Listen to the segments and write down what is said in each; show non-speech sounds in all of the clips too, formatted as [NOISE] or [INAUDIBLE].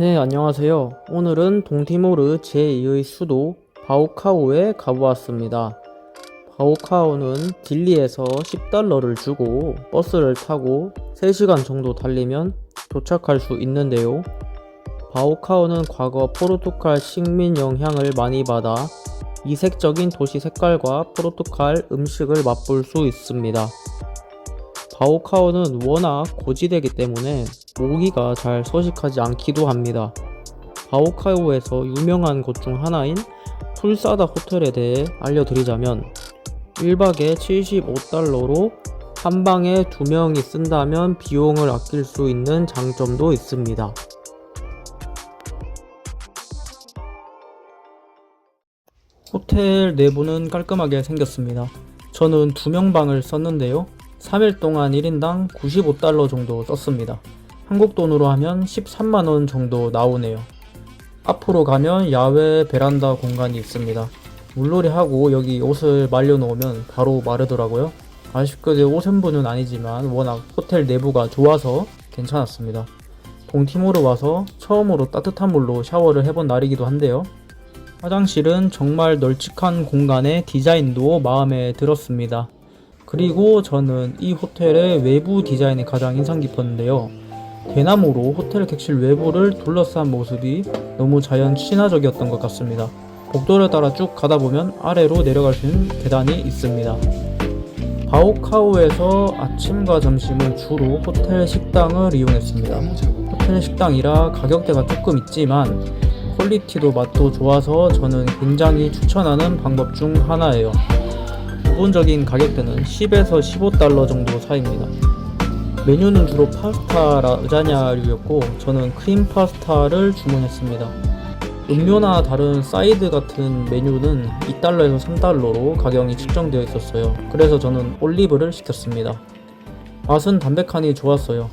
네, 안녕하세요. 오늘은 동티모르 제2의 수도 바오카오에 가보았습니다. 바오카오는 딜리에서 10달러를 주고 버스를 타고 3시간 정도 달리면 도착할 수 있는데요. 바오카오는 과거 포르투갈 식민 영향을 많이 받아 이색적인 도시 색깔과 포르투갈 음식을 맛볼 수 있습니다. 바오카오는 워낙 고지대이기 때문에 모기가 잘 서식하지 않기도 합니다. 바오카오에서 유명한 곳 중 하나인 풀사다 호텔에 대해 알려드리자면 1박에 75달러로 한 방에 두 명이 쓴다면 비용을 아낄 수 있는 장점도 있습니다. 호텔 내부는 깔끔하게 생겼습니다. 저는 두 명 방을 썼는데요. 3일 동안 1인당 95달러 정도 썼습니다. 한국 돈으로 하면 13만원 정도 나오네요. 앞으로 가면 야외 베란다 공간이 있습니다. 물놀이 하고 여기 옷을 말려놓으면 바로 마르더라고요. 아쉽게도 오션부는 아니지만 워낙 호텔 내부가 좋아서 괜찮았습니다. 동티모르 와서 처음으로 따뜻한 물로 샤워를 해본 날이기도 한데요. 화장실은 정말 널찍한 공간의 디자인도 마음에 들었습니다. 그리고 저는 이 호텔의 외부 디자인이 가장 인상 깊었는데요. 대나무로 호텔 객실 외부를 둘러싼 모습이 너무 자연 친화적이었던 것 같습니다. 복도를 따라 쭉 가다 보면 아래로 내려갈 수 있는 계단이 있습니다. 바오카오에서 아침과 점심은 주로 호텔 식당을 이용했습니다. 호텔 식당이라 가격대가 조금 있지만 퀄리티도 맛도 좋아서 저는 굉장히 추천하는 방법 중 하나예요. 기본적인 가격대는 10에서 15달러 정도 사이입니다. 메뉴는 주로 파스타 라자냐류였고 저는 크림 파스타를 주문했습니다. 음료나 다른 사이드 같은 메뉴는 2달러에서 3달러로 가격이 측정되어 있었어요. 그래서 저는 올리브를 시켰습니다. 맛은 담백하니 좋았어요.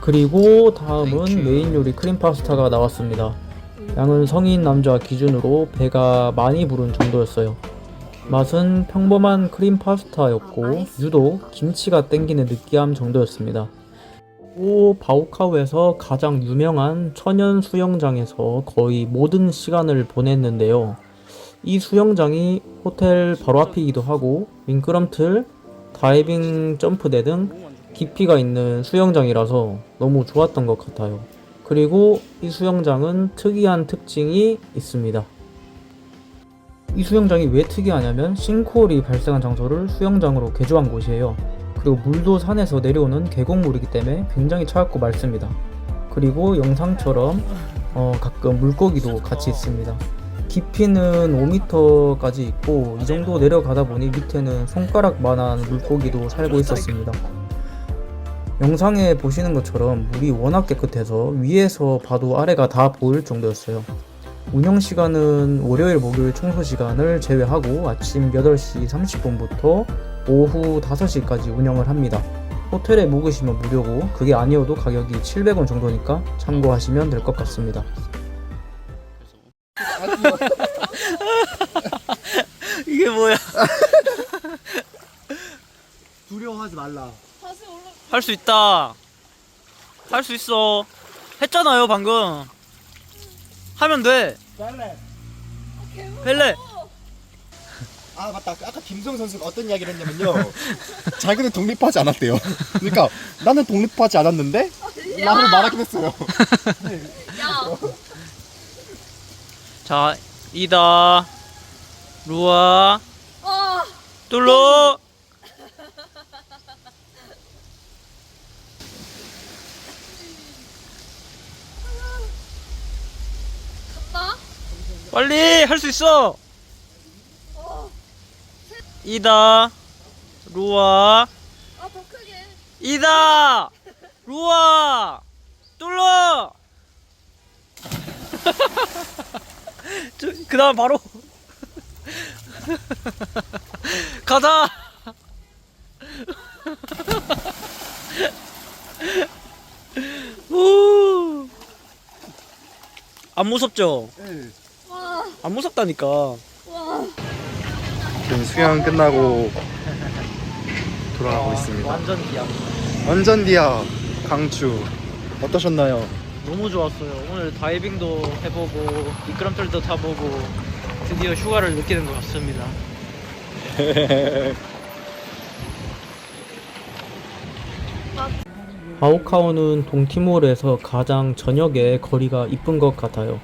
그리고 다음은 메인 요리 크림 파스타가 나왔습니다. 양은 성인 남자 기준으로 배가 많이 부른 정도였어요. 맛은 평범한 크림 파스타였고 유독 김치가 땡기는 느끼함 정도였습니다. 오 바오카오에서 가장 유명한 천연 수영장에서 거의 모든 시간을 보냈는데요. 이 수영장이 호텔 바로 앞이기도 하고 미끄럼틀, 다이빙 점프대 등 깊이가 있는 수영장이라서 너무 좋았던 것 같아요. 그리고 이 수영장은 특이한 특징이 있습니다. 이 수영장이 왜 특이하냐면 싱크홀이 발생한 장소를 수영장으로 개조한 곳이에요. 그리고 물도 산에서 내려오는 계곡물이기 때문에 굉장히 차갑고 맑습니다. 그리고 영상처럼 어, 가끔 물고기도 같이 있습니다. 깊이는 5m까지 있고 이 정도 내려가다 보니 밑에는 손가락만한 물고기도 살고 있었습니다. 영상에 보시는 것처럼 물이 워낙 깨끗해서 위에서 봐도 아래가 다 보일 정도였어요. 운영 시간은 월요일, 목요일 청소 시간을 제외하고 아침 8시 30분부터 오후 5시까지 운영을 합니다. 호텔에 묵으시면 무료고 그게 아니어도 가격이 700원 정도니까 참고하시면 될 것 같습니다. [LAUGHS] 이게 뭐야? [LAUGHS] 두려워하지 말라. 할 수 있다. 할 수 있어. 했잖아요, 방금. 하면 돼. 빨래. 펠레. 아 맞다. 아까 김성 선수가 어떤 이야기를 했냐면요. 자기는 독립하지 않았대요. 그러니까 나는 독립하지 않았는데 라고 말하긴 했어요. 자, 이다. 루아. 아, 뚫로. 빨리 할 수 있어. 이다. 루아. 아, 더 크게. 이다. 루아. 뚫러. [LAUGHS] 그 다음 바로 [LAUGHS] 가자. [LAUGHS] 우. 안 무섭죠? 와, 안 무섭다니까. 와. 지금 수영 끝나고 돌아가고 있습니다. 완전 기약. 완전 디아 강추 어떠셨나요? 너무 좋았어요. 오늘 다이빙도 해보고 미끄럼틀도 타보고 드디어 휴가를 느끼는 것 같습니다. 바오카오는 동티모르에서 가장 저녁에 거리가 이쁜 것 같아요.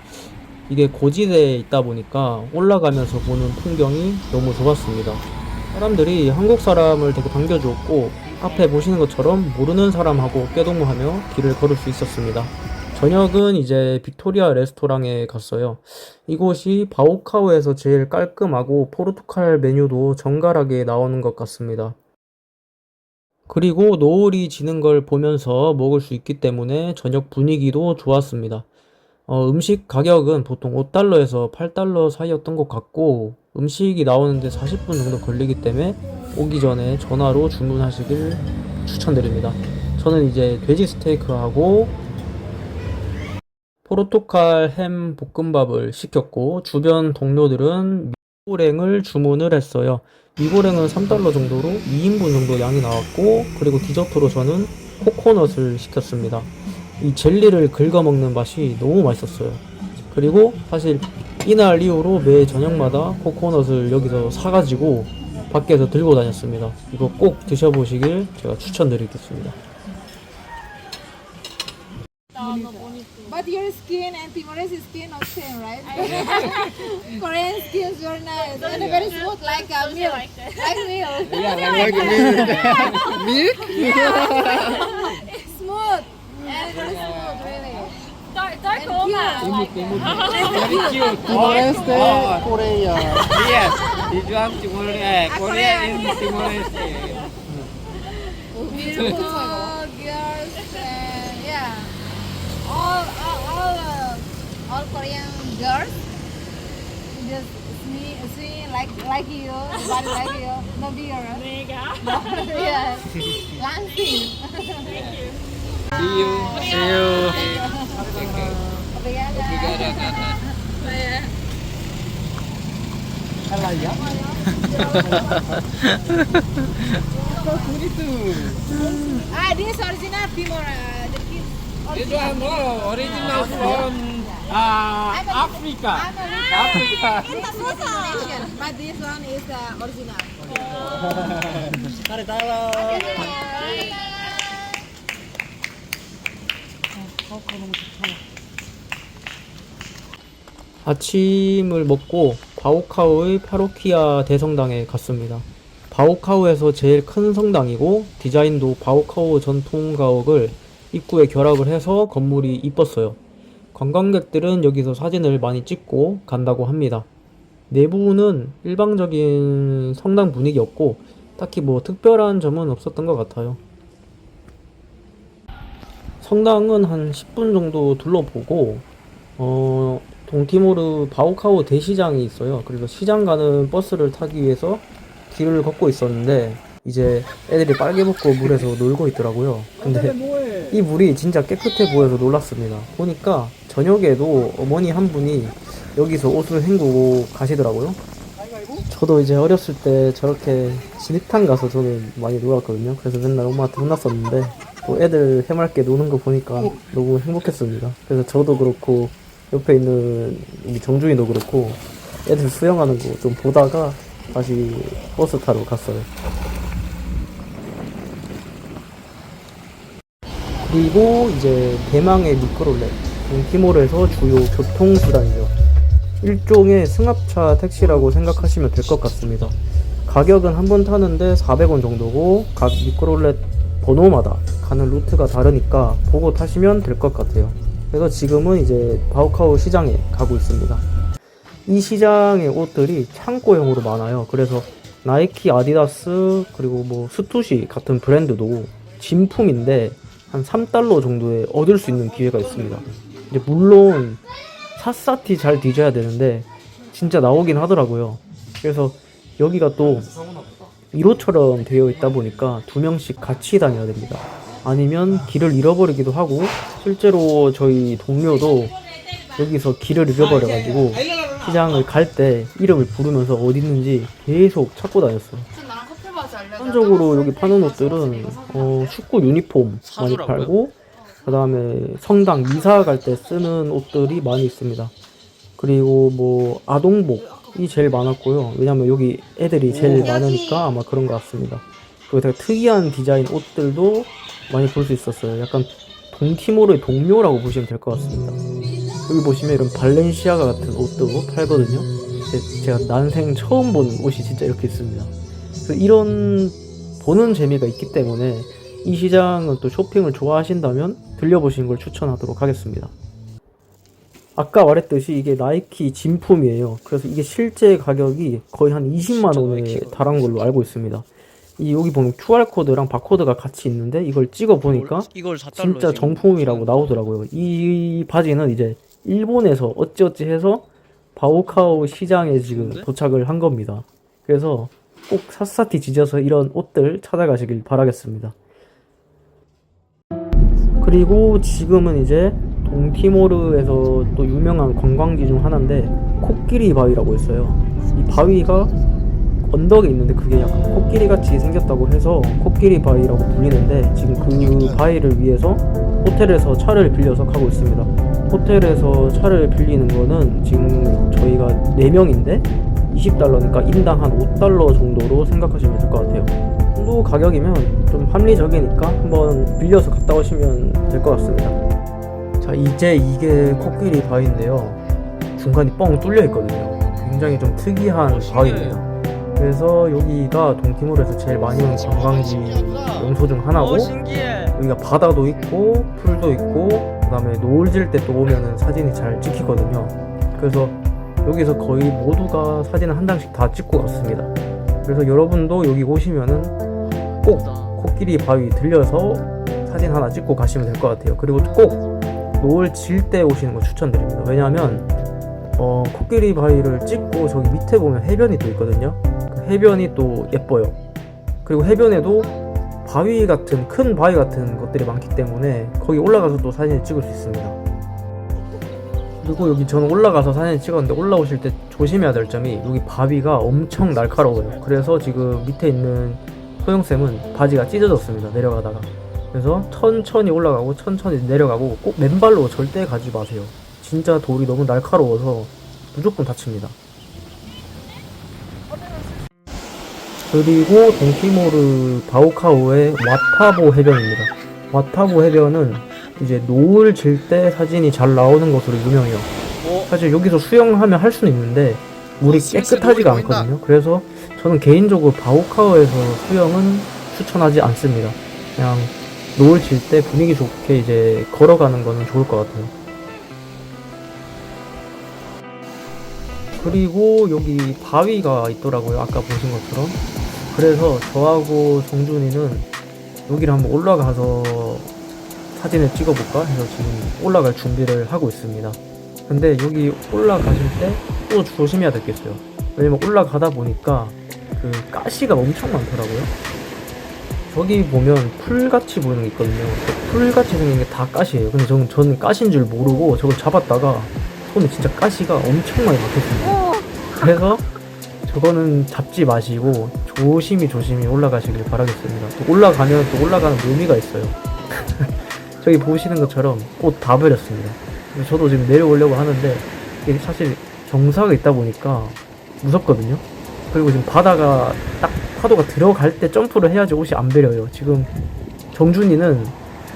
이게 고지대에 있다 보니까 올라가면서 보는 풍경이 너무 좋았습니다. 사람들이 한국 사람을 되게 반겨주었고 앞에 보시는 것처럼 모르는 사람하고 꾀동무하며 길을 걸을 수 있었습니다. 저녁은 이제 빅토리아 레스토랑에 갔어요. 이곳이 바오카오에서 제일 깔끔하고 포르투갈 메뉴도 정갈하게 나오는 것 같습니다. 그리고 노을이 지는 걸 보면서 먹을 수 있기 때문에 저녁 분위기도 좋았습니다. 어, 음식 가격은 보통 5달러에서 8달러 사이였던 것 같고 음식이 나오는데 40분 정도 걸리기 때문에 오기 전에 전화로 주문하시길 추천드립니다. 저는 이제 돼지 스테이크하고 포르투갈 햄 볶음밥을 시켰고 주변 동료들은 미고랭을 주문을 했어요. 미고랭은 3달러 정도로 2인분 정도 양이 나왔고 그리고 디저트로 저는 코코넛을 시켰습니다. 이 젤리를 긁어 먹는 맛이 너무 맛있었어요. 그리고 사실 이날 이후로 매 저녁마다 코코넛을 여기서 사가지고 밖에서 들고 다녔습니다. 이거 꼭 드셔보시길 제가 추천드리겠습니다. But your skin and Timorese skin not same, right? Korean skin is very nice and very smooth like uh, milk, like milk. Yeah, like milk. milk? smooth Timor-Leste, Korea. Yes, this one Timor, uh, Korea is Timor Leste. Beautiful girls and yeah, all all all, uh, all Korean girls just see see like like you, body like you, no bigger. Mega. yes, langsing. See you. See you. Alah ya. Ah, ini original Timora. Ini one no, original ah, from ah, Afrika. Africa. Africa. International. But this one is uh, original. Mari talo. Kau kalau mau 아침을 먹고 바오카우의 파로키아 대성당에 갔습니다. 바오카우에서 제일 큰 성당이고 디자인도 바오카우 전통 가옥을 입구에 결합을 해서 건물이 이뻤어요. 관광객들은 여기서 사진을 많이 찍고 간다고 합니다. 내부는 일방적인 성당 분위기였고 딱히 뭐 특별한 점은 없었던 것 같아요. 성당은 한 10분 정도 둘러보고 어, 동티모르 바오카오 대시장이 있어요. 그래서 시장 가는 버스를 타기 위해서 길을 걷고 있었는데 이제 애들이 빨개 벗고 물에서 놀고 있더라고요. 근데 이 물이 진짜 깨끗해 보여서 놀랐습니다. 보니까 저녁에도 어머니 한 분이 여기서 옷을 헹구고 가시더라고요. 저도 이제 어렸을 때 저렇게 진흙탕 가서 저는 많이 놀았거든요. 그래서 맨날 엄마한테 혼났었는데 또 애들 해맑게 노는 거 보니까 너무 행복했습니다. 그래서 저도 그렇고 옆에 있는 우리 정준이도 그렇고 애들 수영하는 거 좀 보다가 다시 버스 타러 갔어요. 그리고 이제 대망의 미끄롤렛 동티모르에서 주요 교통수단이죠. 일종의 승합차 택시라고 생각하시면 될 것 같습니다. 가격은 한 번 타는데 400원 정도고 각 미끄롤렛 번호마다 가는 루트가 다르니까 보고 타시면 될 것 같아요. 그래서 지금은 이제 바오카오 시장에 가고 있습니다. 이 시장의 옷들이 창고형으로 많아요. 그래서 나이키, 아디다스, 그리고 뭐 스투시 같은 브랜드도 진품인데 한 3달러 정도에 얻을 수 있는 기회가 있습니다. 이제 물론 샅샅이 잘 뒤져야 되는데 진짜 나오긴 하더라고요. 그래서 여기가 또 1호처럼 되어 있다 보니까 두 명씩 같이 다녀야 됩니다. 아니면 길을 잃어버리기도 하고 실제로 저희 동료도 여기서 길을 잃어버려가지고 시장을 갈 때 이름을 부르면서 어디 있는지 계속 찾고 다녔어요. 기본적으로 여기 파는 옷들은 어, 축구 유니폼 많이? 팔고 그 다음에 성당 이사 갈 때 쓰는 옷들이 많이 있습니다. 그리고 뭐 아동복이 제일 많았고요. 왜냐면 여기 애들이 제일 많으니까 아마 그런 것 같습니다. 그리고 되게 특이한 디자인 옷들도 많이 볼 수 있었어요. 약간 동티모르의 동묘라고 보시면 될 것 같습니다. 여기 보시면 이런 발렌시아가 같은 옷도 팔거든요. 제- 제가 난생 처음 본 옷이 진짜 이렇게 있습니다. 그래서 이런 보는 재미가 있기 때문에 이 시장은 또 쇼핑을 좋아하신다면 들려보시는 걸 추천하도록 하겠습니다. 아까 말했듯이 이게 나이키 진품이에요. 그래서 이게 실제 가격이 거의 한 20만 진짜 원에. 달한 걸로 알고 있습니다. 이 여기 보면 QR 코드랑 바코드가 같이 있는데 이걸 찍어 보니까 이걸 4달러 진짜 정품이라고 나오더라고요. 이 바지는 이제 일본에서 어찌어찌 해서 바오카오 시장에 지금 좋은데? 도착을 한 겁니다. 그래서 꼭 샅샅이 지져서 이런 옷들 찾아가시길 바라겠습니다. 그리고 지금은 이제 동티모르에서 또 유명한 관광지 중 하나인데 코끼리 바위라고 있어요. 이 바위가 언덕에 있는데 그게 약간 코끼리 같이 생겼다고 해서 코끼리 바위라고 불리는데 지금 그 바위를 위해서 호텔에서 차를 빌려서 가고 있습니다. 호텔에서 차를 빌리는 거는 지금 저희가 4명인데 20달러니까 인당 한 5달러 정도로 생각하시면 될 것 같아요. 이 정도 가격이면 좀 합리적이니까 한번 빌려서 갔다 오시면 될 것 같습니다. 자, 이제 이게 코끼리 바위인데요. 중간이 뻥 뚫려 있거든요. 굉장히 좀 특이한 바위입니다. 그래서 여기가 동티모르에서 제일 많이 오는 관광지 명소 중 하나고 여기가 바다도 있고 풀도 있고 그 다음에 노을 질 때 또 오면은 사진이 잘 찍히거든요. 그래서 여기서 거의 모두가 사진을 한 장씩 다 찍고 갔습니다. 그래서 여러분도 여기 오시면은 꼭 코끼리 바위 들려서 사진 하나 찍고 가시면 될 것 같아요. 그리고 꼭 노을 질 때 오시는 거 추천드립니다. 왜냐하면 어, 코끼리 바위를 찍고 저기 밑에 보면 해변이 또 있거든요. 그 해변이 또 예뻐요. 그리고 해변에도 바위 같은 큰 바위 같은 것들이 많기 때문에 거기 올라가서 또 사진을 찍을 수 있습니다. 그리고 여기 저는 올라가서 사진을 찍었는데 올라오실 때 조심해야 될 점이 여기 바위가 엄청 날카로워요. 그래서 지금 밑에 있는 소영쌤은 바지가 찢어졌습니다. 내려가다가. 그래서 천천히 올라가고 천천히 내려가고 꼭 맨발로 절대 가지 마세요. 진짜 돌이 너무 날카로워서 무조건 다칩니다. 그리고 동티모르 바오카오의 와타보 해변입니다. 와타보 해변은 이제 노을 질 때 사진이 잘 나오는 것으로 유명해요. 오 사실 여기서 수영하면 할 수는 있는데 물이 어, 슬슬 깨끗하지가. 않거든요. 그래서 저는 개인적으로 바오카오에서 수영은 추천하지 않습니다. 그냥 노을 질 때 분위기 좋게 이제 걸어가는 거는 좋을 것 같아요. 그리고 여기 바위가 있더라고요. 아까 보신 것처럼. 그래서 저하고 정준이는 여기를 한번 올라가서 사진을 찍어볼까 해서 지금 올라갈 준비를 하고 있습니다. 근데 여기 올라가실 때 또 조심해야 될게 있어요. 왜냐면 올라가다 보니까 그 가시가 엄청 많더라고요. 저기 보면 풀같이 보이는 게 있거든요. 그 풀같이 생긴 게 다 가시예요. 근데 저는, 저는 가시인 줄 모르고 저걸 잡았다가 손에 진짜 가시가 엄청 많이 박혔습니다. 그래서 저거는 잡지 마시고 조심히 조심히 올라가시길 바라겠습니다. 또 올라가면 또 올라가는 묘미가 있어요. [LAUGHS] 저기 보시는 것처럼 꽃 다 버렸습니다. 저도 지금 내려오려고 하는데 이게 사실 경사가 있다 보니까 무섭거든요. 그리고 지금 바다가 딱 파도가 들어갈 때 점프를 해야지 옷이 안 베려요. 지금 정준이는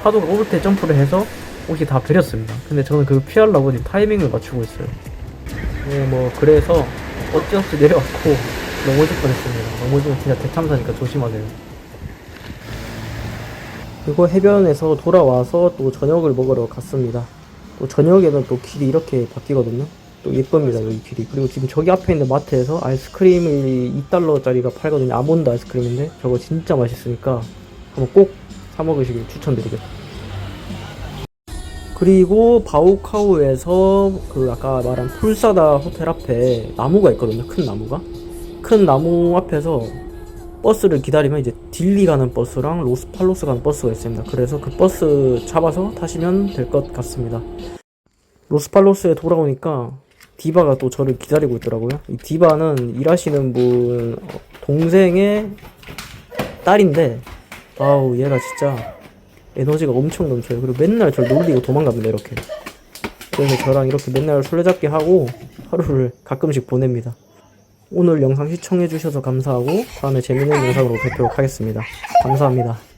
파도가 올 때 점프를 해서 옷이 다 베렸습니다. 근데 저는 그거 피하려고 지금 타이밍을 맞추고 있어요. 네, 뭐 그래서 어찌어찌 내려왔고 넘어질 뻔했습니다. 넘어지면 진짜 대참사니까 조심하세요. 그리고 해변에서 돌아와서 또 저녁을 먹으러 갔습니다. 또 저녁에는 또 길이 이렇게 바뀌거든요. 또 예쁩니다 여기 길이. 그리고 지금 저기 앞에 있는 마트에서 아이스크림이 2달러짜리가 팔거든요. 아몬드 아이스크림인데 저거 진짜 맛있으니까 한번 꼭 사 먹으시길 추천드리겠습니다. 그리고 바오카오에서 그 아까 말한 풀사다 호텔 앞에 나무가 있거든요. 큰 나무가. 큰 나무 앞에서 버스를 기다리면 이제 딜리 가는 버스랑 로스팔로스 가는 버스가 있습니다. 그래서 그 버스 잡아서 타시면 될 것 같습니다. 로스팔로스에 돌아오니까 디바가 또 저를 기다리고 있더라고요. 이 디바는 일하시는 분 어, 동생의 딸인데 아우 얘가 진짜 에너지가 엄청 넘쳐요. 그리고 맨날 저를 놀리고 도망갑니다, 이렇게. 그래서 저랑 이렇게 맨날 술래잡기 하고 하루를 가끔씩 보냅니다. 오늘 영상 시청해주셔서 감사하고 다음에 재밌는 영상으로 뵙도록 하겠습니다. 감사합니다.